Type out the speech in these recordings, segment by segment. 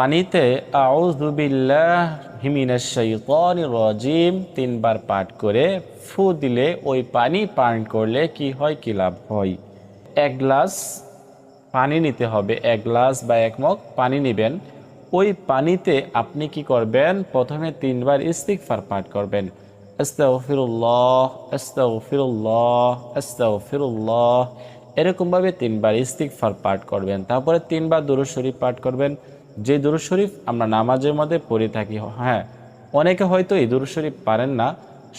পানিতে আউজুবিল্লাহ রাজিম তিনবার পাঠ করে ফু দিলে ওই পানি পান করলে কি হয়, কি লাভ হয়? এক গ্লাস পানি নিতে হবে, এক গ্লাস বা এক মগ পানি নেবেন। ওই পানিতে আপনি কি করবেন? প্রথমে তিনবার ইস্তিগফার পাঠ করবেন। আস্তাগফিরুল্লাহ আস্তাগফিরুল্লাহ আস্তাগফিরুল্লাহ এরকমভাবে তিনবার ইস্তিগফার পাঠ করবেন। তারপরে তিনবার দুরূদ শরীফ পাঠ করবেন। যে দুরূদ শরীফ আমরা নামাজের মধ্যে পড়ে থাকি হ্যাঁ। অনেকে হয়তো এই দুরূদ শরীফ পারেন না,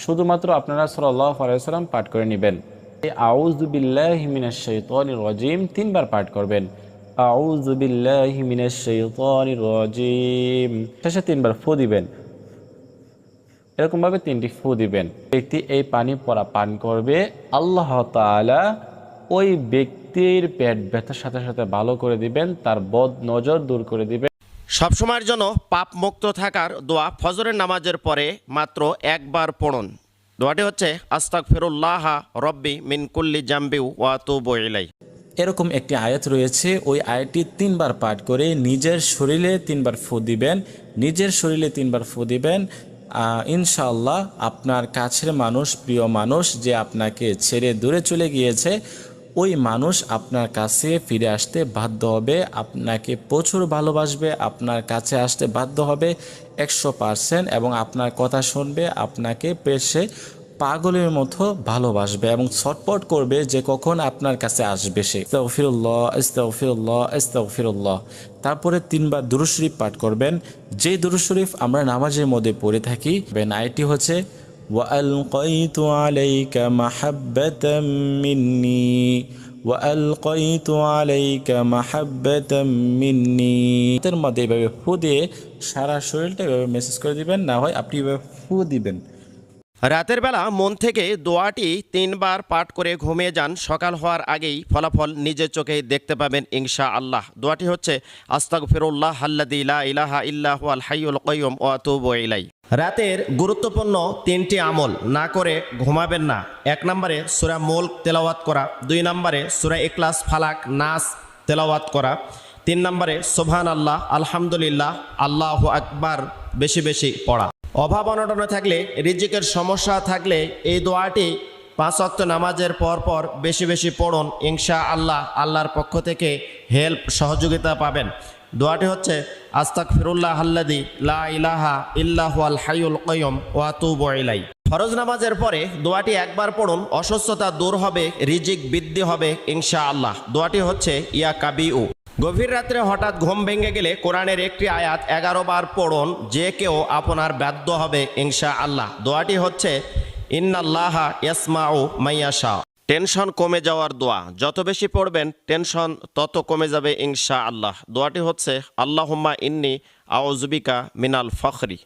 শুধুমাত্র আপনারা সাল্লাল্লাহু আলাইহি সাল্লাম পাঠ করে নেবেন। শাইতানির রাজিম তিনবার পাঠ করবেন। আউযু বিল্লাহি মিনাশ শাইতানির রাজিম শেষে তিনবার ফু দিবেন। এরকমভাবে তিনটি ফু দিবেন। ব্যক্তি এই পানি পরা পান করবে, আল্লাহ তাআলা ওই ব্যক্তির পেট ব্যথার সাথে সাথে ভালো করে দিবেন, তার বদ নজর দূর করে দিবেন। সবসময়ের জন্য পাপ মুক্ত থাকার দোয়া ফজরের নামাজের পরে মাত্র একবার পড়ুন। দোয়াটি হচ্ছে আস্তাক ফিরুল্লাহ রব্বি মিন কুল্লি জাম্বিউ ওয়া তুবু ইলাই এরকম একটি আয়াত রয়েছে। ওই আয়াতটি তিনবার পাঠ করে নিজের শরীরে তিনবার ফু দিবেন নিজের শরীরে তিনবার ফু দিবেন। আহ, ইনশাআল্লাহ আপনার কাছের মানুষ প্রিয় মানুষ যে আপনাকে ছেড়ে দূরে চলে গিয়েছে ওই মানুষ আপনার কাছে ফিরে আসতে বাধ্য হবে, আপনাকে প্রচুর ভালোবাসবে, আপনার কাছে আসতে বাধ্য হবে একশো পারসেন্ট এবং আপনার কথা শুনবে, আপনাকে পেশে পাগলের মতো ভালোবাসবে এবং ছটপট করবে যে কখন আপনার কাছে আসবে সে। ইস্তাগফিরুল্লাহ ইস্তাগফিরুল্লাহ ইস্তাগফিরুল্লাহ। তারপরে তিনবার দুরূদ শরীফ পাঠ করবেন। যে দুরূদ শরীফ আমরা নামাজের মধ্যে পড়ে থাকি আইটি হচ্ছে وألقيت عليك محبة مني وألقيت عليك محبة مني এর মধ্যে এভাবে ফু দিয়ে সারা শরীরটা এভাবে মেসেজ করে দিবেন না হয় আপনি এভাবে ফু দিবেন রাতের বেলা মন থেকে দোয়াটি তিনবার পাঠ করে ঘুমিয়ে যান। সকাল হওয়ার আগেই ফলাফল নিজের চোখেই দেখতে পাবেন ইনশা আল্লাহ দোয়াটি হচ্ছে আস্তাক ফিরুল্লাহ হাল্লাদি লা ইলাহা ইল্লাহ আল হাইয়ুল কাইয়ুম ওয়া আতুবু ইলাই রাতের গুরুত্বপূর্ণ তিনটি আমল না করে ঘুমাবেন না। এক নম্বরে সুরা মুলক তেলাওয়াত করা, দুই নম্বরে সুরা ইখলাস, ফালাক, নাস তেলাওয়াত করা, তিন নম্বরে সোভান আল্লাহ আলহামদুলিল্লাহ, আল্লাহ আকবার বেশি বেশি পড়া। অভাব অনটনে থাকলে, রিজিকের সমস্যা থাকলে এই দোয়াটি পাঁচ অক্ত নামাজের পর পর বেশি বেশি পড়ুন। ইনশা আল্লাহ আল্লাহর পক্ষ থেকে হেল্প, সহযোগিতা পাবেন। দোয়াটি হচ্ছে আস্তাক ফিরুল্লাহ আল্লাদি লা ইলাহা ইল্লাহ আল হাইউল কয়ম ওয়াতুবু ইলাই ফরজ নামাজের পরে দোয়াটি একবার পড়ুন, অসুস্থতা দূর হবে, রিজিক বৃদ্ধি হবে ইনশা আল্লাহ দোয়াটি হচ্ছে, ইয়া কাবিউ। গভীর রাত্রে হঠাৎ ঘুম ভেঙে গেলে কোরআনের একটি আয়াত এগারো বার পড়ুন, যে কেউ আপনার বাধ্য হবে ইনশা আল্লাহ দোয়াটি হচ্ছে, ইন্নাল্লাহা ইয়াসমাউ মাইয়াশা। টেনশন কমে যাওয়ার দোয়া। যত বেশি পড়বেন, টেনশন তত কমে যাবে ইনশা আল্লাহ দোয়াটি হচ্ছে, আল্লাহুম্মা ইন্নি আউজুবিকা মিনাল ফখরি।